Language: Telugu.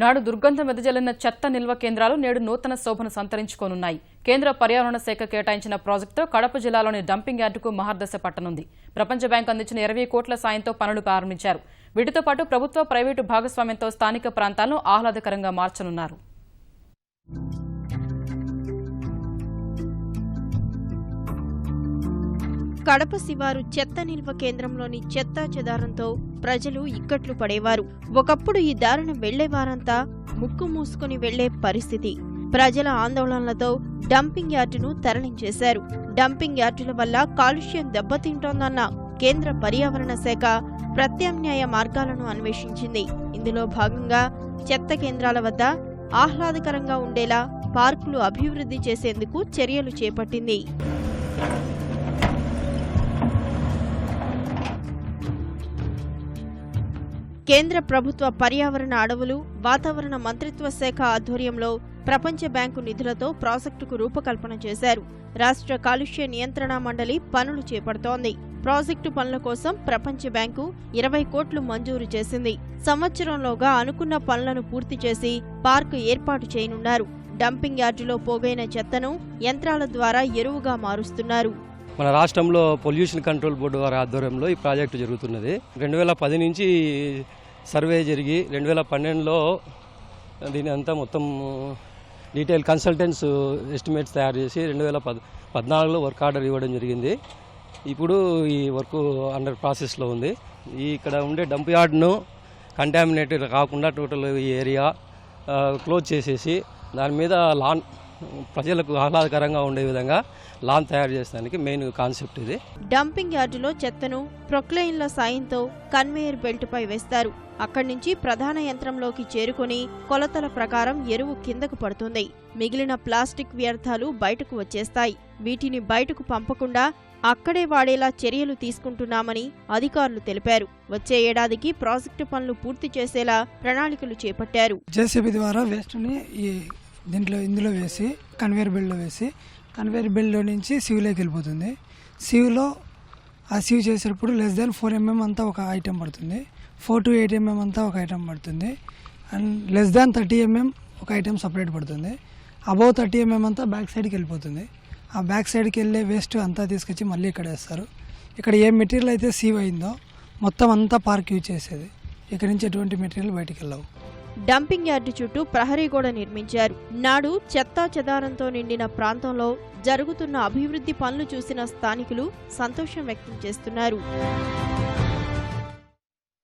నాడు దుర్గంధం వెదజల్లిన చెత్త నిల్వ కేంద్రాలు నేడు నూతన శోభను సంతరించుకోనున్నాయి. కేంద్ర పర్యావరణ శాఖ కేటాయించిన ప్రాజెక్టుతో కడప జిల్లాలోని డంపింగ్ యార్డుకు మహర్దశ పట్టనుంది. ప్రపంచ బ్యాంకు అందించిన ఇరవై కోట్ల సాయంతో పనులు ప్రారంభించారు. వీటితో పాటు ప్రభుత్వ ప్రైవేటు భాగస్వామ్యంతో స్థానిక ప్రాంతాలను ఆహ్లాదకరంగా మార్చనున్నారు. కడప శివారు చెత్త నిల్వ కేంద్రంలోని చెత్తా చెదారంతో ప్రజలు ఇక్కట్లు పడేవారు. ఒకప్పుడు ఈ దారిన వెళ్ళేవారంతా ముక్కు మూసుకుని వెళ్ళే పరిస్థితి. ప్రజల ఆందోళనలతో డంపింగ్ యార్డును తరలించేశారు. డంపింగ్ యార్డుల వల్ల కాలుష్యం దెబ్బతింటోందన్న కేంద్ర పర్యావరణ శాఖ ప్రత్యామ్నాయ మార్గాలను అన్వేషించింది. ఇందులో భాగంగా చెత్త కేంద్రాల వద్ద ఆహ్లాదకరంగా ఉండేలా పార్కులు అభివృద్ధి చేసేందుకు చర్యలు చేపట్టింది. కేంద్ర ప్రభుత్వ పర్యావరణ అడవులు వాతావరణ మంత్రిత్వ శాఖ ఆధ్వర్యంలో ప్రపంచ బ్యాంకు నిధులతో ప్రాజెక్టుకు రూపకల్పన చేశారు. రాష్ట్ర కాలుష్య నియంత్రణ మండలి పనులు చేపడుతోంది. ప్రాజెక్టు పనుల కోసం ప్రపంచ బ్యాంకు ఇరవై కోట్లు మంజూరు చేసింది. సంవత్సరంలోగా అనుకున్న పనులను పూర్తి చేసి పార్కు ఏర్పాటు చేయనున్నారు. డంపింగ్ యార్డులో పోగైన చెత్తను యంత్రాల ద్వారా ఎరువుగా మారుస్తున్నారు. మన రాష్ట్రంలో పొల్యూషన్ కంట్రోల్ బోర్డు వారి ఆధ్వర్యంలో ఈ ప్రాజెక్టు జరుగుతున్నది. రెండు వేల పది నుంచి సర్వే జరిగి రెండు వేల పన్నెండులో దీని అంతా మొత్తం డీటెయిల్ కన్సల్టెంట్స్ ఎస్టిమేట్స్ తయారు చేసి రెండు వేల పద్ పద్నాలుగులో వర్క్ ఆర్డర్ ఇవ్వడం జరిగింది. ఇప్పుడు ఈ వర్క్ అండర్ ప్రాసెస్లో ఉంది. ఈ ఇక్కడ ఉండే డంప్ యార్డ్ను కంటామినేటెడ్ కాకుండా టోటల్ ఈ ఏరియా క్లోజ్ చేసేసి దాని మీద లాన్ ప్రజలకు ఆహ్లాదకరంగా ఉండే విధంగా లాన్ తయారు చేసడానికి మెయిన్ కాన్సెప్ట్ ఇది. డంపింగ్ యార్డులో చెత్తను ప్రొక్లైన్ల సాయంతో కన్వేయర్ బెల్టుపై వేస్తారు. అక్కడి నుంచి ప్రధాన యంత్రంలోకి చేరుకొని కొలతల ప్రకారం ఎరువు కిందకు పడుతుంది. మిగిలిన ప్లాస్టిక్ వ్యర్థాలు బయటకు వచ్చేస్తాయి. వీటిని బయటకు పంపకుండా అక్కడే వాడేలా చర్యలు తీసుకుంటున్నామని అధికారులు తెలిపారు. వచ్చే ఏడాదికి ప్రాజెక్టు పనులు పూర్తి చేసేలా ప్రణాళికలు చేపట్టారు. జేసీబీ ద్వారా వేస్ట్ని ఈ దీంట్లో ఇందులో వేసి కన్వేర్ బెల్ట్లో వేసి కన్వేయర్ బెల్ట్లో నుంచి సివ్లోకి వెళ్ళిపోతుంది. సివ్లో ఆ సివ్ చేసేటప్పుడు లెస్ దాన్ ఫోర్ ఎంఎం అంతా ఒక ఐటెం పడుతుంది. ఫోర్ టు ఎయిట్ ఎంఎం అంతా ఒక ఐటెం పడుతుంది. And less than thirty mm ఒక ఐటెం సపరేట్ పడుతుంది. అబౌవ్ థర్టీ ఎంఎం అంతా బ్యాక్ సైడ్కి వెళ్ళిపోతుంది. ఆ బ్యాక్ సైడ్కి వెళ్ళే వేస్ట్ అంతా తీసుకొచ్చి మళ్ళీ ఇక్కడ వేస్తారు. ఇక్కడ ఏ మెటీరియల్ అయితే సీవ్ అయిందో మొత్తం అంతా పార్క్ యూజ్ చేసేది. ఇక్కడ నుంచి ఎటువంటి మెటీరియల్ బయటికి వెళ్ళవు. డంపింగ్ యార్డు చుట్టూ ప్రహరీ గోడ నిర్మించారు. నాడు చెత్తా చెదారంతో నిండిన ప్రాంతంలో జరుగుతున్న అభివృద్ధి పనులు చూసిన స్థానికులు సంతోషం వ్యక్తం చేస్తున్నారు.